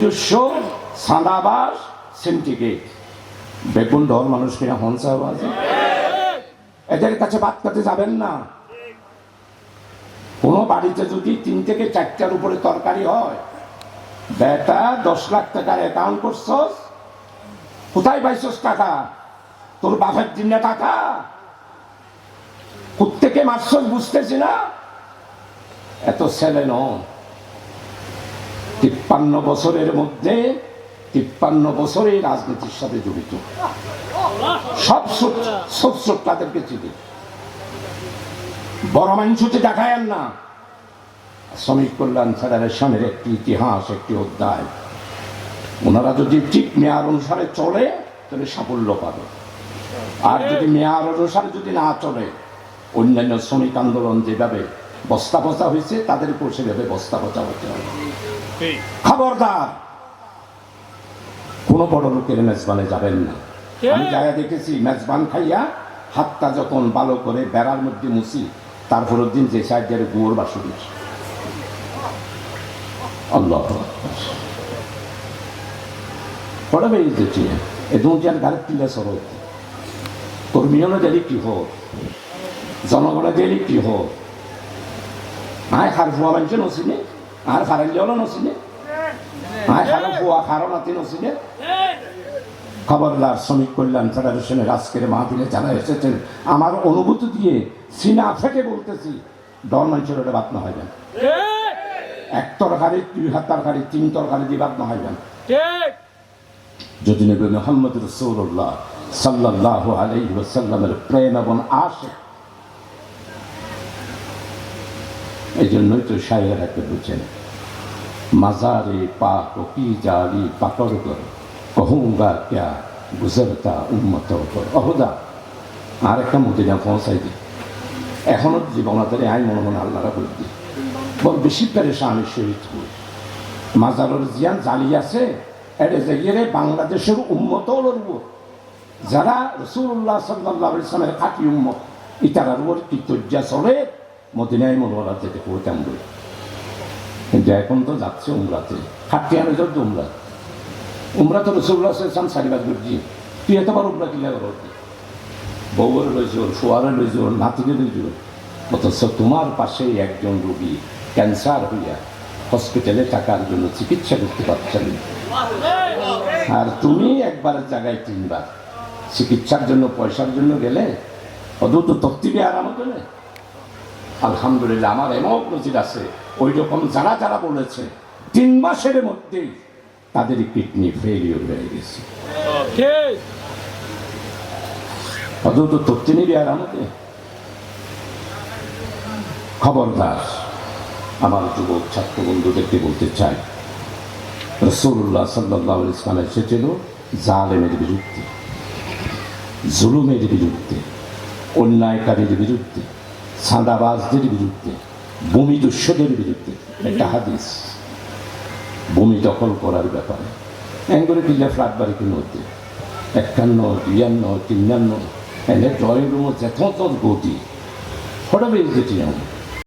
নিজস্ব সাদাবাস সিন্ডিকেট। বেগুন ঢল মানুষ কিনা হংসাবাজ এদের কাছে বাদ কাতে যাবেন না। কোনো বাড়িতে যদি তিন থেকে চারটার উপরে তরকারি হয়, বেটা দশ লাখ টাকার অ্যাকাউন্ট করছস, কোথায় পাইছস টাকা? তোর বাপের দিনে টাকা? প্রত্যেকে মারছস বুঝতেছি না। এত ছেলে নয়। তিপ্পান্ন বছরের মধ্যে তিপ্পান্ন বছরে রাজনীতির সাথে জড়িত। সব সোট- সব তাদেরকে চিনি। বড় মানুষকে দেখায়েন না। শ্রমিক কল্যাণ ফেডারেশনের একটি ইতিহাস, একটি অধ্যায়। ওনারা যদি ঠিক মেয়ার অনুসারে চলে, তাহলে সাফল্য পাবে। আর যদি মেয়ার অনুসারে যদি না চলে, অন্যান্য শ্রমিক আন্দোলন যেভাবে বস্তা পচা হয়েছে, তাদের উপর সেভাবে বস্তা পচা হতে হবে। খবরদার। কোনো বড় লোকের মেজবানে যাবেন না। আমি জায়গা দেখেছি মেজবান খাইয়া হাতটা যখন ভালো করে বেড়ার মধ্যে মুছি তারপরের দিন যে সাইডের গুয়োর বাসুরি আল্লাহ পড়াবে এই দেখি এ দুজন গাড়ির তিলে সরত কর্মীয়নে দিলি কি হোক জনগণে দিলি কি হোক আয় খার ফুয়া মানুষ নচিনে আর খারাইলে হলো নচিনে আয় খারো ফুয়া খারো নাতি নচিনে খবরদার শ্রমিক কল্যাণ ফেডারেশনের আজকের মাহফিলে যারা এসেছেন, আমার অনুভূতি দিয়ে সিনা ফেটে বলতেছি ডর মানুষের ওটা বাদ না হয় এক তরকারি, দুই হাত তরকারি, তিন তরকারি দিয়ে বাদ না হয় না যদি নবী মোহাম্মদ রসৌল্লাহ সাল্লাহ আলাইহি ওয়াসাল্লামের প্রেম এবং আশে এই জন্যই তো বুঝে বুঝেন মাজারে পা কপি জালি পাকড় কর কহুঙ্গা ক্যা গুজরতা উন্মত কর অহদা আর একটা মদিনা পৌঁছাই দিই এখনও জীবনাতে আই মনে মনে আল্লাহরা বলে দিই বল বেশি পেরেশান শহীদ হই। মাজারের জিয়ান জালি আছে এটা জাগিয়ে বাংলাদেশের উন্মত লড়ব যারা রসুল্লাহ সাল্লাহ ইসলামের খাটি উন্মত ইতারার উপর কৃতজ্ঞা চলে মদিনায় মনোরা যেতে করতাম বলে কিন্তু এখন তো যাচ্ছে উমরাতে। খাটিয়ানো যাচ্ছে উমরা উমরা। তো রসুল্লাহ ইসলাম সারিবাদ করছি তুই এতবার উমরা কিলা করো বউয়ের লইছ শোয়ারে লইছ নাতিকে লইছ। অথচ তোমার পাশে একজন রোগী ক্যান্সার হইয়া হসপিটালে টাকার জন্য চিকিৎসা করতে পারছেন। আর তুমি একবারের জায়গায় তিনবার। চিকিৎসার জন্য, পয়সার জন্য গেলে অদূত তত্ত্বিবে আরাম গেলে আলহামদুলিল্লাহ আমার এমন নজির আছে ওই রকম যারা যারা বলেছে তিন মাসের মধ্যেই তাদের কিডনি ফেলিওর হয়ে গেছে। অদূত তত্ত্ব নিবি আর আমাকে? খবরদার আমার যুবক ছাত্র বন্ধুদেরকে বলতে চাই রসুল্লাহ সাল্লাহ ইসলাম এসেছিল জালেমের বিরুদ্ধে জুলুমের বিরুদ্ধে অন্যায়কারীর বিরুদ্ধে। সাদাবাজদের বিরুদ্ধে ভূমি দুঃসদের বিরুদ্ধে একটা হাদিস। ভূমি দখল করার ব্যাপারে। এঙ্গরে পিল্লা ফ্ল্যাট বাড়ি মধ্যে একান্ন, বিয়ান্ন তিনান্ন এনে ড্রয়িং রুমও যথ গতি। হঠাৎ যেটি আমার